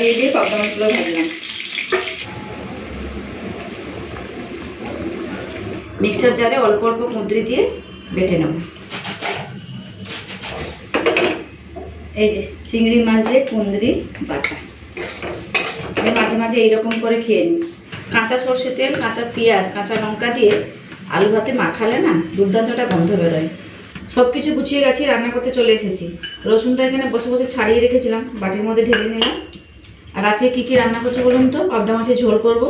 দিয়ে দিয়ে পাবদা ভাজলাম মিক্সার জারে অল্প অল্প কুঁদরি দিয়ে বেটে নেব। এই যে চিংড়ি মাছ দিয়ে কুঁদরি বাটা। মাঝে মাঝে এইরকম করে খেয়ে নিই। কাঁচা সর্ষে তেল, কাঁচা পেঁয়াজ, কাঁচা লঙ্কা দিয়ে আলু ভাতে মাখালে না দুর্দান্তটা গন্ধ বেরোয়। সব কিছু গুছিয়ে গেছি রান্না করতে চলে এসেছি। রসুনটা এখানে বসে বসে ছাড়িয়ে রেখেছিলাম, বাটির মধ্যে ঢেলে নিলাম। আর আজকে কী কী রান্না করছি বলুন তো? পাবদা মাছের ঝোল করব,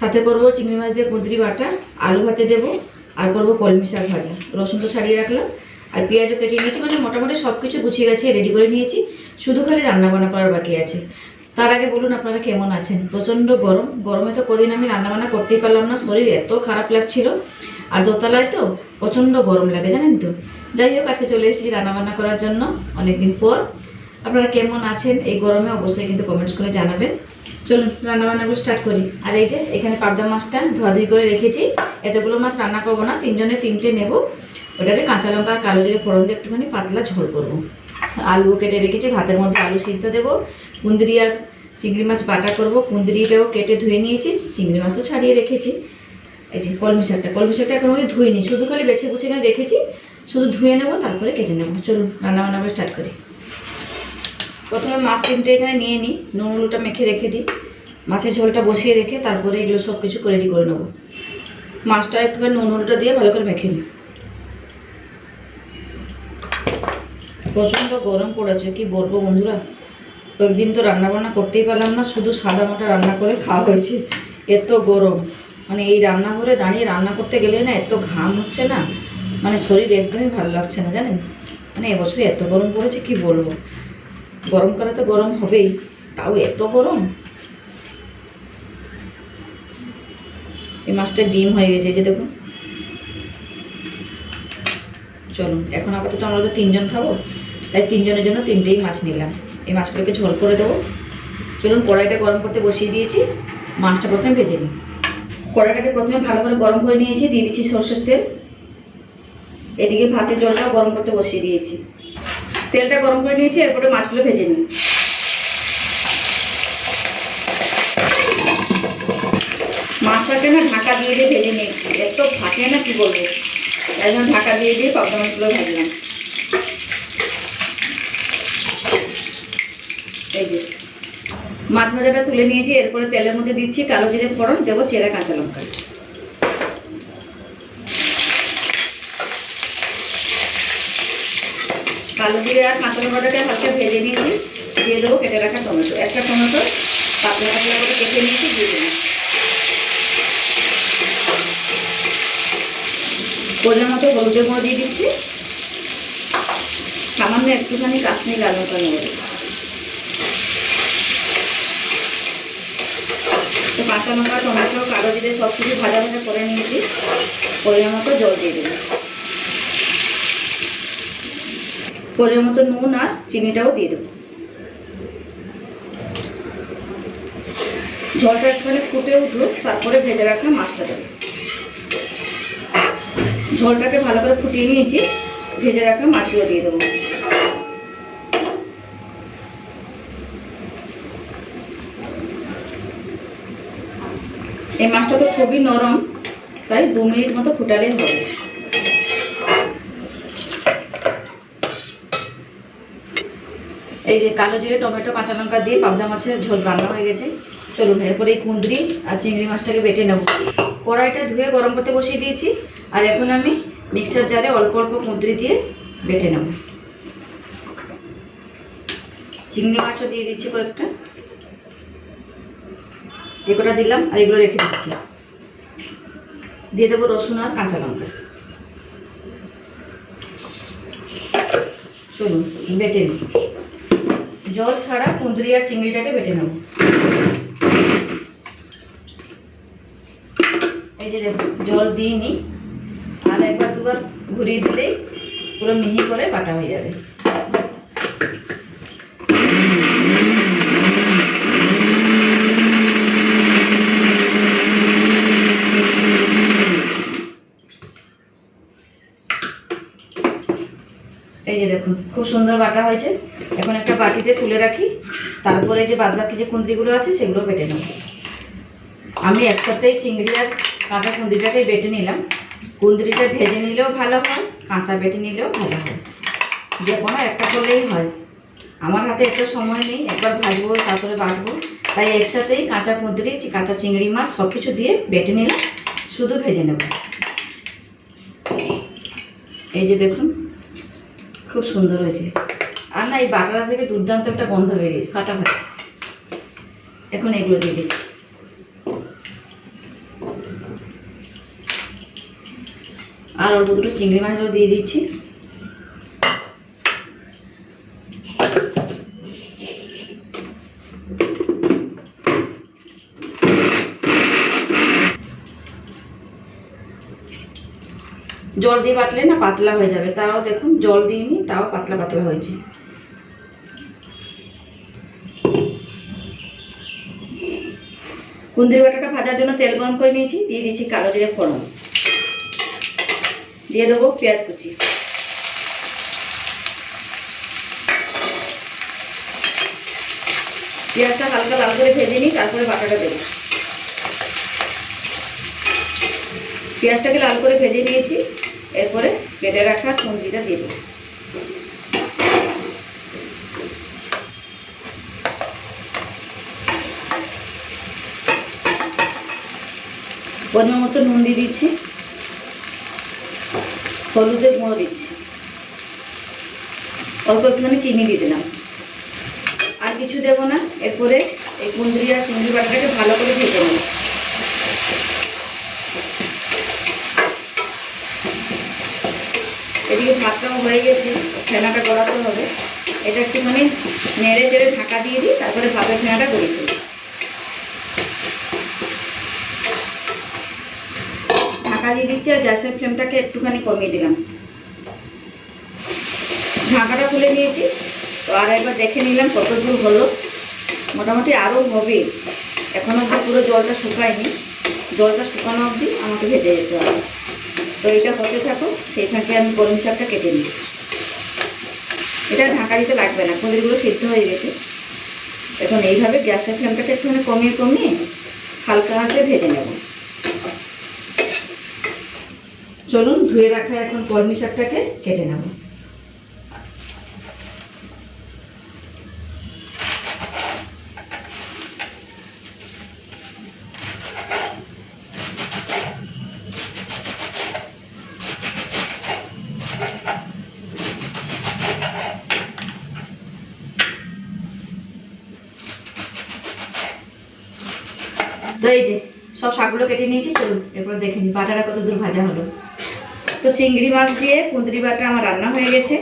সাথে করব চিংড়ি মাছ দিয়ে কুঁদরি বাটা, আলু ভাতে দেবো, আর করব কলমি শাক ভাজা। রসুন তো ছাড়িয়ে রাখলাম। আর পেঁয়াজও কেটে নিয়েছি মানে মোটামুটি সব কিছু গুছিয়ে গেছে রেডি করে নিয়েছি। শুধু খালি রান্না বান্না করার বাকি আছে। তার আগে বলুন আপনারা কেমন আছেন? প্রচণ্ড গরম। গরমে তো কদিন আমি রান্না বান্না করতেই পারলাম না, শরীর এত খারাপ লাগছিল। আর দোতলায় তো প্রচণ্ড গরম লাগে, জানেন তো? যাই হোক, আজকে চলে এসেছি রান্না বান্না করার জন্য, অনেকদিন পর। আপনারা কেমন আছেন এই গরমে অবশ্যই কিন্তু কমেন্টস করে জানাবেন। চলুন রান্না বান্নাগুলো স্টার্ট করি। আর এই যে এখানে পাবদা মাছটা ধোয়াধুয়ি করে রেখেছি। এতগুলো মাছ রান্না করব না, তিনজনে তিনটে নেব। ওটাকে কাঁচা লঙ্কা কালো জিরে ফোড়ন দিয়ে একটুখানি পাতলা ঝোল করব। আলু কেটে রেখেছি, ভাতের মধ্যে আলু সিদ্ধ দেবো। কুন্দিরি আর চিংড়ি মাছ বাটা করব। কুন্দিরিটাও কেটে ধুয়ে নিয়েছি, চিংড়ি মাছ তো ছাড়িয়ে রেখেছি। এই যে কলমি শাকটা কলমি শাকটা এখন মধ্যে ধুয়ে নিই শুধু খালি বেছে এখানে রেখেছি। শুধু ধুয়ে নেব, তারপরে কেটে নেব। চলুন রান্না বান্না করে স্টার্ট করি। প্রথমে মাছ তিনটে এখানে নিয়ে নিই, নুন হলুদটা মেখে রেখে দিই। মাছের ঝোলটা বসিয়ে রেখে তারপরে এগুলো সব কিছু রেডি করে নেব। মাছটা একটুখানি নুন হলুদটা দিয়ে ভালো করে মেখে নিই। প্রচণ্ড গরম পড়েছে, কি বলব বন্ধুরা? কয়েকদিন তো রান্না বান্না করতেই পারলাম না, শুধু সাদা মোটা রান্না করে খাওয়া হয়েছে। এত গরম মানে এই রান্নাঘরে দাঁড়িয়ে রান্না করতে গেলে না এত ঘাম হচ্ছে না মানে শরীর একদমই ভালো লাগছে না, জানেন? মানে এবছরে এত গরম পড়েছে, কি বলব? গরমকালে তো গরম হবেই, তাও এত গরম? এই মাছটা ডিম হয়ে গেছে যে দেখুন। চলুন, এখন আপাতত আমরা তো তিনজন খাব, তাই তিনজনের জন্য তিনটেই মাছ নিলাম। এই মাছগুলোকে ঝোল করে দেবো। চলুন, কড়াইটা গরম করতে বসিয়ে দিয়েছি, মাছটা প্রথমে ভেজে নিই। কড়াইটাকে প্রথমে ভালো করে গরম করে নিয়েছি, দিয়ে দিচ্ছি সর্ষের তেল। এদিকে ভাতের জলটাও গরম করতে বসিয়ে দিয়েছি। তেলটা গরম করে নিয়েছি, এরপরে মাছগুলো ভেজে নিই। মাছটাকে না ঢাকা দিয়ে দিয়ে ভেজে নিয়েছি। এত ফাটে না কি বলব? জন্য ঢাকা দিয়ে দিয়ে পাবদা মাছগুলো ভাজলাম। এই যে, মাছ ভাজাটা তুলে নিয়েছি, এরপরে তেলের মধ্যে দিচ্ছি কালো জিরে ফোড়ন, দেবো চেরা কাঁচা লঙ্কা। কালো জিরে আর কাঁচা লঙ্কাটাকে হালকা ভেজে নিয়েছি। দিয়ে দেবো কেটে রাখা টমেটো। একটা টমেটো, পাতলা পাতলা করে কেটে নিয়েছি, দিয়ে দেবো। পরিমাণ মতো হলুদের গুঁড়ো দিয়ে দিচ্ছি। সামান্য একটুখানি কাশ্মীর লাল লঙ্কা নেব। তো কাঁচা লঙ্কা টমেটো, কালো জিরে সব কিছু ভাজা ভাজা করে নিয়েছি। পরিমাণ মতো জল দিয়ে দেবো। পরিমাণ মতো নুন আর চিনিটাও দিয়ে দেবো। জলটা একটুখানি ফুটে উঠুক, তারপরে ভেজে রাখা মাছটা দেবো। ঝোলটাকে ভালো করে ফুটিয়ে নিয়েছি, ভেজে রাখা মাছগুলো দিয়ে দেবো। এই মাছটা তো খুবই নরম, তাই দু মিনিট মতো ফুটালেই হবে। এই যে কালো জিরে, টমেটো, কাঁচা লঙ্কা দিয়ে পাবদা মাছের ঝোল রান্না হয়ে গেছে। চলুন, এরপরে এই কুঁদরি আর চিংড়ি মাছটাকে বেটে নেব। কড়াইটা ধুয়ে গরম করতে বসিয়ে দিয়েছি, আর এখন আমি মিক্সার জারে অল্প অল্প কুঁদরি দিয়ে বেটে নেব। চিংড়ি মাছও দিয়ে দিচ্ছি কয়েকটা। এগুলো দিলাম, আর এগুলো রেখে দিচ্ছি। দিয়ে দেবো রসুন আর কাঁচা লঙ্কা। চলুন, বেটে নিই। জল ছাড়া কুঁদরি আর চিংড়িটাকে বেটে নেব। এই যে দেখুন, জল দিইনি। আর একবার দুবার ঘুরিয়ে দিলেই পুরো মিহি করে বাটা হয়ে যাবে। এই যে দেখুন, খুব সুন্দর বাটা হয়েছে। এখন একটা বাটিতে তুলে রাখি। তারপরে যে বাদবাকি যে কুন্দ্রিগুলো আছে, সেগুলো বেটে নেব। আমি একসাথেই চিংড়ি আর কাঁচা কুন্দ্রিটাকে বেটে নিলাম। কুন্দ্রিটা ভেজে নিলেও ভালো হয়, কাঁচা বেটে নিলেও ভালো হয়। যে কোনো একটা করলেই হয়। আমার হাতে একটা সময় নেই, একবার ভাজবো, তারপরে বাটবো। তাই একসাথেই কাঁচা কুঁদরি কাঁচা চিংড়ি মাছ সব কিছু দিয়ে বেটে নিলাম। শুধু ভেজে নেব। এই যে দেখুন খুব সুন্দর হয়েছে আর না, এই বাটারা থেকে দুর্দান্ত একটা গন্ধ বেরিয়েছে, ফাটাফাটি। এখন এগুলো দিয়ে দিচ্ছি। আর অল্প দুটো চিংড়ি মাছও দিয়ে দিচ্ছি। জল দিয়ে বাটলে না পাতলা হয়ে যাবে। তাও দেখুন জল দিইনি, তাও পাতলা পাতলা হয়েছে। কুন্দির বাটাটা ভাজার জন্য তেল গরম করে নিয়েছি, দিয়ে দিচ্ছি কালো জিরে ফোড়ন। দিয়ে দেবো পেঁয়াজ কুচি। পেঁয়াজটা হালকা লাল করে ভেজে নিই, তারপরে বাটাটা দেবো। পেঁয়াজটাকে লাল করে ভেজে নিয়েছি। এরপরে কেটে রাখা কুঞ্জিটা দিয়ে দেবো। পরিমাণ মতো নুন দিয়ে দিচ্ছি। হলুদের গুঁড়ো দিচ্ছি। অল্প একটুখানি চিনি দিয়ে দিলাম। আর কিছু দেবো না। এরপরে এই কুন্দ্রি আর চিংড়ি বাটাটাকে ভালো করে ভেজে নেব এদিকে ভাতটাও হয়ে গেছে, ফেনাটা গড়াতে হবে। এটা একটুখানি নেড়ে চেড়ে ঢাকা দিয়ে দিই, তারপরে ভাতের ফেনাটা গড়িয়ে দিই। ঢাকা দিয়ে দিচ্ছি আর গ্যাসের ফ্লেমটাকে একটুখানি কমিয়ে দিলাম। ঢাকাটা খুলে নিয়েছি, তো আর একবার দেখে নিলাম কত দূর হলো। মোটামুটি আরও হবে। এখন অবধি পুরো জলটা শুকায়নি। জলটা শুকানো অবধি আমাকে ভেজে যেতে হবে। তো এটা হতে থাকো সেই ফাঁকে আমি কলমি শাকটা কেটে নিই। এটা ঢাকা দিতে লাগবে না, কুঁদরিগুলো সিদ্ধ হয়ে গেছে। এখন এইভাবে গ্যাসের ফ্লেমটাকে একটুখানি কমিয়ে কমিয়ে হালকা হাতে ভেজে নেব। চলুন ধুয়ে রাখা এখন কলমি শাকটাকে কেটে নেব। তো এই যে, সব শাকগুলো কেটে নিয়েছি, চলুন, এরপর দেখে নিই, বাটাটা কত দূর ভাজা হলো। তো চিংড়ি মাছ দিয়ে কুঁদরি বাটা আমার রান্না হয়ে গেছে।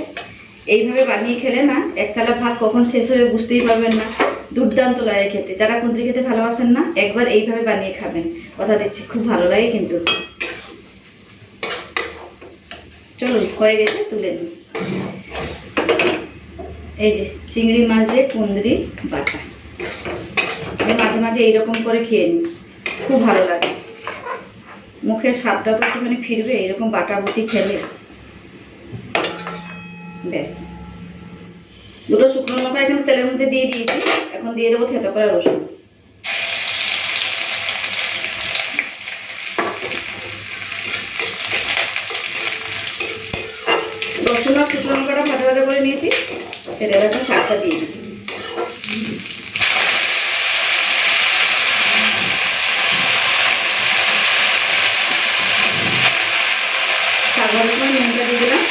এইভাবে বানিয়ে খেলে না এক থালা ভাত কখন শেষ হয়ে বুঝতেই পারবেন না। দুর্দান্ত লাগে খেতে। যারা কুঁদরি খেতে ভালোবাসেন না, একবার এইভাবে বানিয়ে খাবেন। কথা দিচ্ছি, খুব ভালো লাগে কিন্তু। চলুন, হয়ে গেছে, তুলে নিন এই যে, চিংড়ি মাছ দিয়ে কুঁদরি বাটা। আমি মাঝে মাঝে এইরকম করে খেয়ে নিই। খুব ভালো লাগে। মুখের স্বাদটা তো একটুখানি ফিরবে, এরকম বাটা বুটি খেলে। ব্যাস। দুটো শুকনো লঙ্কা এখানে তেলের মধ্যে দিয়ে দিয়েছি, এখন দিয়ে দেবো থেতো করা রসুন। রসুন আর শুকনো লঙ্কাটা ভাজা ভাজা করে নিয়েছি তেলে একটা শাকটা দিয়ে দিই শাক ভাজার সময় নুনটা দিয়ে দিলাম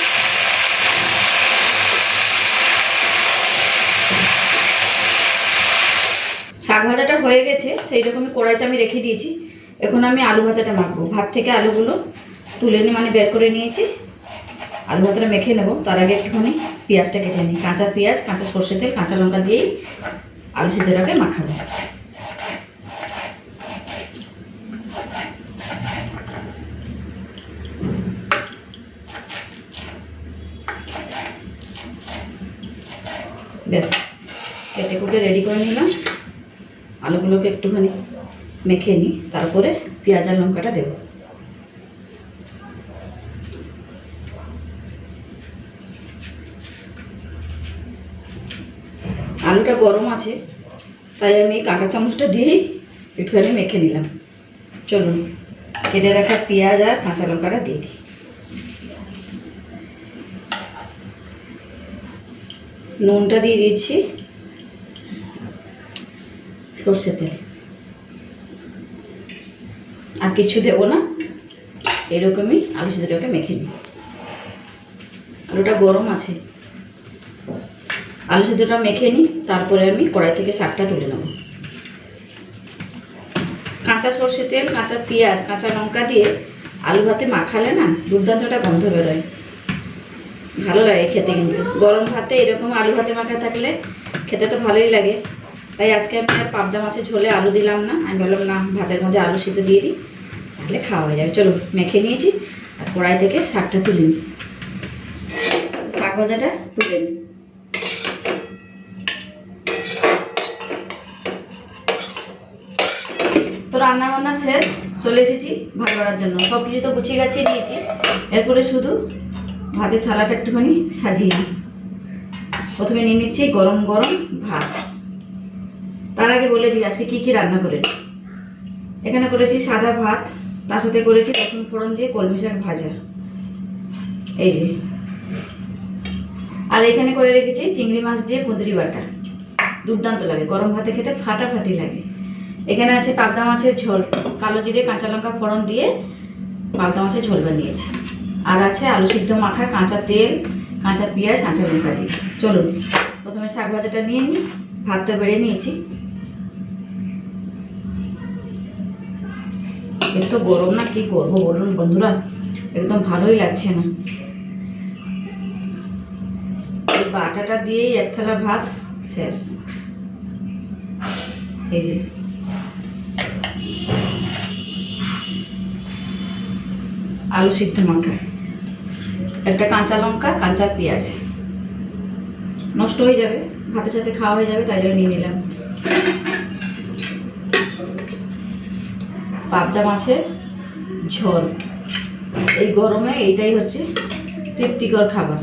শাক ভাজাটা হয়ে গেছে সেই রকমই কড়াইতে আমি রেখে দিয়েছি। এখন আমি আলু ভাতাটা মাখবো। ভাত থেকে আলুগুলো তুলে নিয়ে মানে বের করে নিয়েছি। আলু ভাতাটা মেখে নেব। তার আগে একটুখানি পেঁয়াজটা কেটে নিই। কাঁচা পেঁয়াজ, কাঁচা সর্ষে তেল, কাঁচা লঙ্কা দিয়েই আলু সিদ্ধটাকে মাখাবো। ব্যাস, কেটে কুটে রেডি করে নিলাম। আলুগুলোকে একটুখানি মেখে নিই, তারপরে পেঁয়াজ আর লঙ্কাটা দেবো। আলুটা গরম আছে, তাই আমি কাঁটা চামচটা দিয়েই একটুখানি মেখে নিলাম। চলুন, কেটে রাখা পেঁয়াজ আর কাঁচা লঙ্কাটা দিয়ে দিই। নুনটা দিয়ে দিয়েছি। সর্ষে তেল। আর কিছু দেবো না। এরকমই আলু সিদ্ধটাকে মেখে নিই। আলুটা গরম আছে। আলু সিদ্ধটা মেখে নিই, তারপরে আমি কড়াই থেকে শাকটা তুলে নেব। কাঁচা সর্ষে তেল, কাঁচা পেঁয়াজ, কাঁচা লঙ্কা দিয়ে আলু ভাতে মাখালে না দুর্দান্ত একটা গন্ধ বেরোয়। ভালো লাগে খেতে কিন্তু। গরম ভাতে এরকম আলু ভাতে মাখা থাকলে খেতে তো ভালোই লাগে। তাই আজকে আমি আর পাবদা মাছের ঝোলে আলু দিলাম না। আমি বললাম, না, ভাতের মধ্যে আলু সিদ্ধ দিয়ে দিই, তাহলে খাওয়া হয়ে যাবে। চলো, মেখে নিয়েছি আর কড়াই থেকে শাকটা তুলে নিই। শাক ভাজাটা তুলে নিই। তো রান্না বান্না শেষ, চলে এসেছি ভাত করার জন্য। সব কিছু তো গুছিয়ে গাছিয়ে নিয়েছি। এরপরে শুধু ভাতের থালাটা একটুখানি সাজিয়ে নিই। প্রথমে নিয়ে নিচ্ছি গরম গরম ভাত। তার আগে বলে দিই, আজকে কী কী রান্না করেছি? এখানে করেছি সাদা ভাত, তার সাথে করেছি রসুন ফোড়ন দিয়ে কলমি শাক ভাজা। এই যে। আর এখানে করে রেখেছি চিংড়ি মাছ দিয়ে কুঁদরি বাটা। দুর্দান্ত লাগে, গরম ভাতে খেতে ফাটাফাটি লাগে। এখানে আছে পাবদা মাছের ঝোল, কালো জিরে, কাঁচা লঙ্কা ফোড়ন দিয়ে পাবদা মাছের ঝোল বানিয়েছি। আর আছে আলু সিদ্ধ মাখা, কাঁচা তেল, কাঁচা পেঁয়াজ, কাঁচা লঙ্কা দিয়ে। চলুন, প্রথমে শাক ভাজাটা নিয়ে নিই, ভাত তো বেড়ে নিয়েছি। একটু গরম না, কি করব বলুন বন্ধুরা? একদম ভালোই লাগছে না। বাটাটা দিয়েই এক থালা ভাত, শেষ। এই যে। আলু সিদ্ধ মাখা। একটা কাঁচা লঙ্কা, কাঁচা পেঁয়াজ। নষ্ট হয়ে যাবে, ভাতের সাথে খাওয়া হয়ে যাবে, তাই জন্য নিয়ে নিলাম। পাবদা মাছের ঝোল। এই গরমে এইটাই হচ্ছে তৃপ্তিকর খাবার।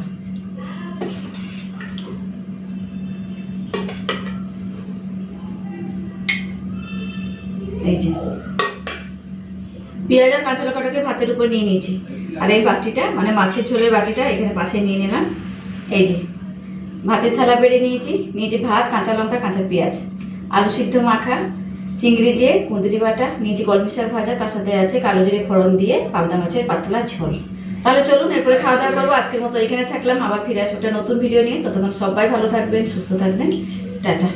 এই যে। পেঁয়াজ আর কাঁচা লঙ্কাটাকে ভাতের উপর নিয়ে নিয়েছি। আর এই বাটিটা মানে মাছের ঝোলের বাটিটা এখানে পাশে নিয়ে নিলাম। এই যে। ভাতের থালা বেড়ে নিয়েছি। নিয়েছি ভাত কাঁচা লঙ্কা কাঁচা পেঁয়াজ। আলু সিদ্ধ মাখা চিংড়ি দিয়ে কুঁদরি বাটা, নিচে কলমি শাক ভাজা, তার সাথে আছে কালো জিরে ফোড়ন দিয়ে পাবদা মাছের পাতলা ঝোল। তাহলে চলুন, এরপরে খাওয়া দাওয়া করব। আজকের মতো এখানে থাকলাম। আবার ফিরে আসব একটা নতুন ভিডিও নিয়ে। ততক্ষণ সবাই ভালো থাকবেন, সুস্থ থাকবেন। টাটা।